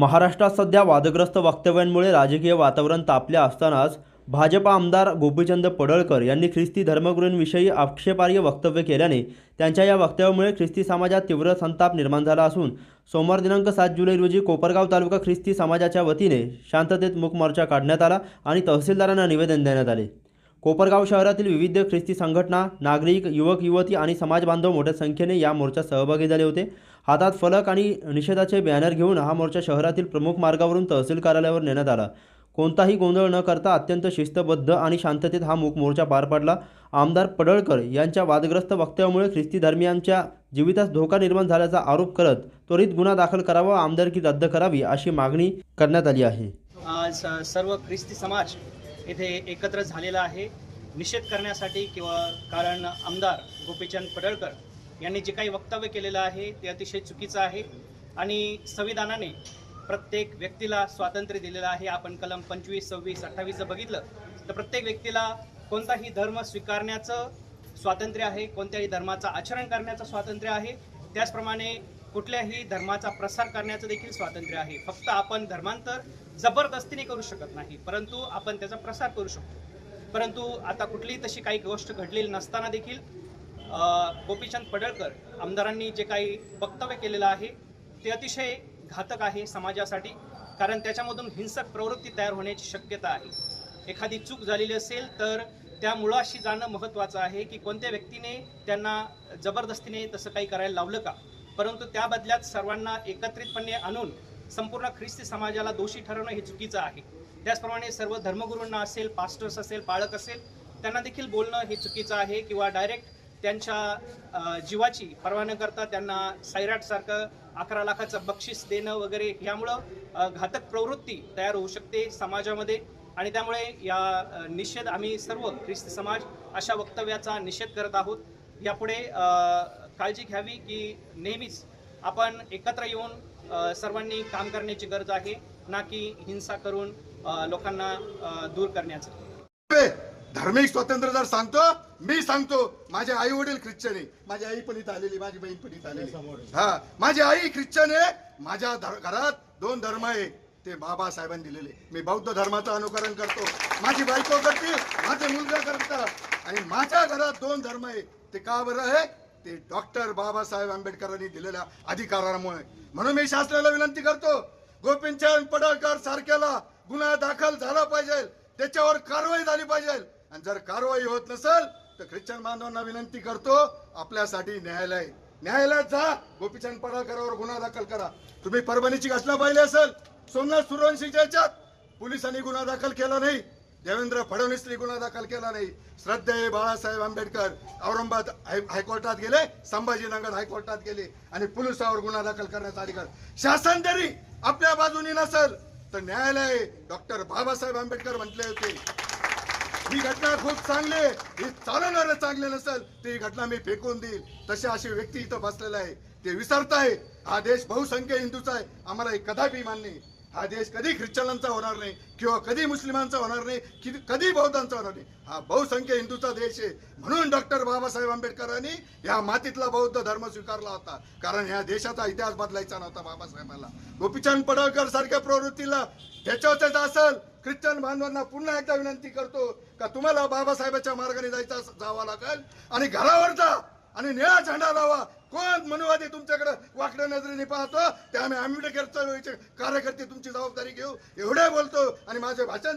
महाराष्ट्रात सध्या वादग्रस्त वक्तव्यांमुळे राजकीय वातावरण तापले असतानाच भाजपा आमदार गोपीचंद पडळकर यांनी ख्रिस्ती धर्मगुरूंविषयी आक्षेपार्ह वक्तव्य केल्याने त्यांच्या या वक्तव्यामुळे ख्रिस्ती समाजात तीव्र संताप निर्माण झाला असून सोमवार दिनांक सात जुलै रोजी कोपरगाव तालुका ख्रिस्ती समाजाच्या वतीने शांततेत मूक मोर्चा काढण्यात आला आणि तहसीलदारांना निवेदन देण्यात आले. कोपरगाव शहरातील विविध ख्रिस्ती संघटना नागरिक युवक युवती आणि समाजबांधव मोठ्या संख्येने या मोर्चात सहभागी झाले होते. हातात फलक आणि निषेधाचे बॅनर घेऊन हा मोर्चा शहरातील प्रमुख मार्गावरून तहसील कार्यालयावर नेण्यात आला. कोणताही गोंधळ न करता अत्यंत शिस्तबद्ध आणि शांततेत हा मूक मोर्चा पार पडला. आमदार पडळकर यांच्या वादग्रस्त वक्तव्यामुळे ख्रिस्ती धर्मियांच्या जीवितास धोका निर्माण झाल्याचा आरोप करत त्वरित गुन्हा दाखल करावा आमदारकी रद्द करावी अशी मागणी करण्यात आली आहे. आज सर्व ख्रिस्ती समाज इथे एकत्र झालेला आहे. निषेध करण्यासाठी किंवा कारण आमदार गोपीचंद पडळकर यांनी जे काही वक्तव्य केलेलं आहे ते अतिशय चुकीचं आहे आणि संविधानाने प्रत्येक व्यक्तीला स्वातंत्र्य दिलेलं आहे. आपण कलम पंचवीस सव्वीस अठ्ठावीस जर बघितलं तर प्रत्येक व्यक्तीला कोणताही धर्म स्वीकारण्याचं स्वातंत्र्य आहे कोणत्याही धर्माचं आचरण करण्याचं स्वातंत्र्य आहे. त्याचप्रमाणे कुठल्याही धर्माचा प्रसार करण्याचं देखील स्वातंत्र्य आहे. फक्त आपण धर्मांतर जबरदस्तीने करू शकत नाही परंतु आपण त्याचा प्रसार करू शकतो. परंतु आता कुठलीही तशी काही गोष्ट घडलेली नसताना देखील गोपीचंद पडळकर आमदारांनी जे काही वक्तव्य केलेलं आहे ते अतिशय घातक आहे समाजासाठी कारण त्याच्यामधून हिंसक प्रवृत्ती तयार होण्याची शक्यता आहे. एखादी चूक झालेली असेल तर त्या मुळाशी जाणं महत्त्वाचं आहे की कोणत्या व्यक्तीने त्यांना जबरदस्तीने तसं काही करायला लावलं का? परंतु त्या बदल्यात सर्वांना एकत्रितपणे आणून संपूर्ण ख्रिस्ती समाजाला दोषी ठरवणं हे चुकीचं आहे. त्याचप्रमाणे सर्व धर्मगुरूंना असेल पास्टर्स असेल पाळक असेल त्यांना देखील बोलणं हे चुकीचं आहे किंवा डायरेक्ट त्यांच्या जीवाची पर्वा न करता त्यांना सायराटसारखं अकरा लाखाचं बक्षीस देणं वगैरे यामुळं घातक प्रवृत्ती तयार होऊ शकते समाजामध्ये. आणि त्यामुळे या निषेध आम्ही सर्व ख्रिस्ती समाज अशा वक्तव्याचा निषेध करत आहोत. यापुढे काळजी घ्यावी की नेहमीच आपण एकत्र येऊन सर्वांनी काम करण्याची गरज आहे ना की हिंसा करून लोकांना दूर करण्याचं. धार्मिक स्वातंत्र्य जर सांगतो मी सांगतो माझे आई वडील ख्रिश्चन आहे. माझी आई पण इथं आलेली माझी बहीण पण इथं आलेली. हा माझी आई ख्रिश्चन आहे माझ्या घरात दोन धर्म आहे. ते बाबासाहेबांनी दिलेले. मी बौद्ध धर्माचं अनुकरण करतो. माझी बायको करते माझे मुलगा करता आणि माझ्या घरात दोन धर्म आहे. ते का बरं आहे? ते डॉक्टर बाबासाहेब आंबेडकरांनी दिलेल्या अधिकारामुळे. म्हणून मी शासनाला विनंती करतो गोपीचंद पडळकर सारख्याला गुन्हा दाखल झाला पाहिजे त्याच्यावर कारवाई झाली पाहिजे. आणि जर कारवाई होत नसेल तर ख्रिश्चन बांधवांना विनंती करतो आपल्यासाठी न्यायालय न्यायालयात जा गोपीचंद पडळकरावर गुन्हा दाखल करा. तुम्ही परभणीची घटना पाहिली असेल सोमनाथ सूर्यवंशीच्या याच्यात. पोलिसांनी गुन्हा दाखल केला नाही. देवेंद्र फडणवीसनी गुन्हा दाखल केला नाही. श्रद्धेय बाळासाहेब आंबेडकर औरंगाबाद हाय- हायकोर्टात गेले संभाजीनगर हायकोर्टात गेले आणि पोलिसावर गुन्हा दाखल करण्याचा अधिकार. शासन जरी आपल्या बाजूनी नसेल तर न्यायालय डॉक्टर बाबासाहेब आंबेडकर म्हटले होते. ही घटना खूप चांगली आहे. ही चालवणारं चांगले नसेल ती घटना मी फेकून देईल. तशा अशी व्यक्ती इथं बसलेला आहे. ते विसरताय. हा देश बहुसंख्य हिंदूचा आहे. आम्हाला कदापि मान्य हा देश कधी ख्रिश्चनांचा होणार नाही किंवा कधी मुस्लिमांचा होणार नाही कि- कधी बौद्धांचा होणार नाही. हा बहुसंख्य हिंदूचा देश आहे. म्हणून डॉक्टर बाबासाहेब आंबेडकरांनी या मातीतला बौद्ध धर्म स्वीकारला होता. कारण ह्या देशाचा इतिहास बदलायचा नव्हता बाबासाहेबांना. गोपीचंद पडळकर सारख्या प्रवृत्तीला त्याच्यावरच असेल. ख्रिश्चन बांधवांना पुन्हा एकदा विनंती करतो का तुम्हाला बाबासाहेबाच्या मार्गाने जायचं जावं लागेल? आणि घरावर जा! आणि निळा झेंडा लावा. कोण मनुवादी तुमच्याकडे वाकड्या नजरेने पाहतो? ते आम्ही आंबेडकर कार्यकर्ते तुमची जबाबदारी घेऊ. एवढे बोलतो आणि माझे भाषण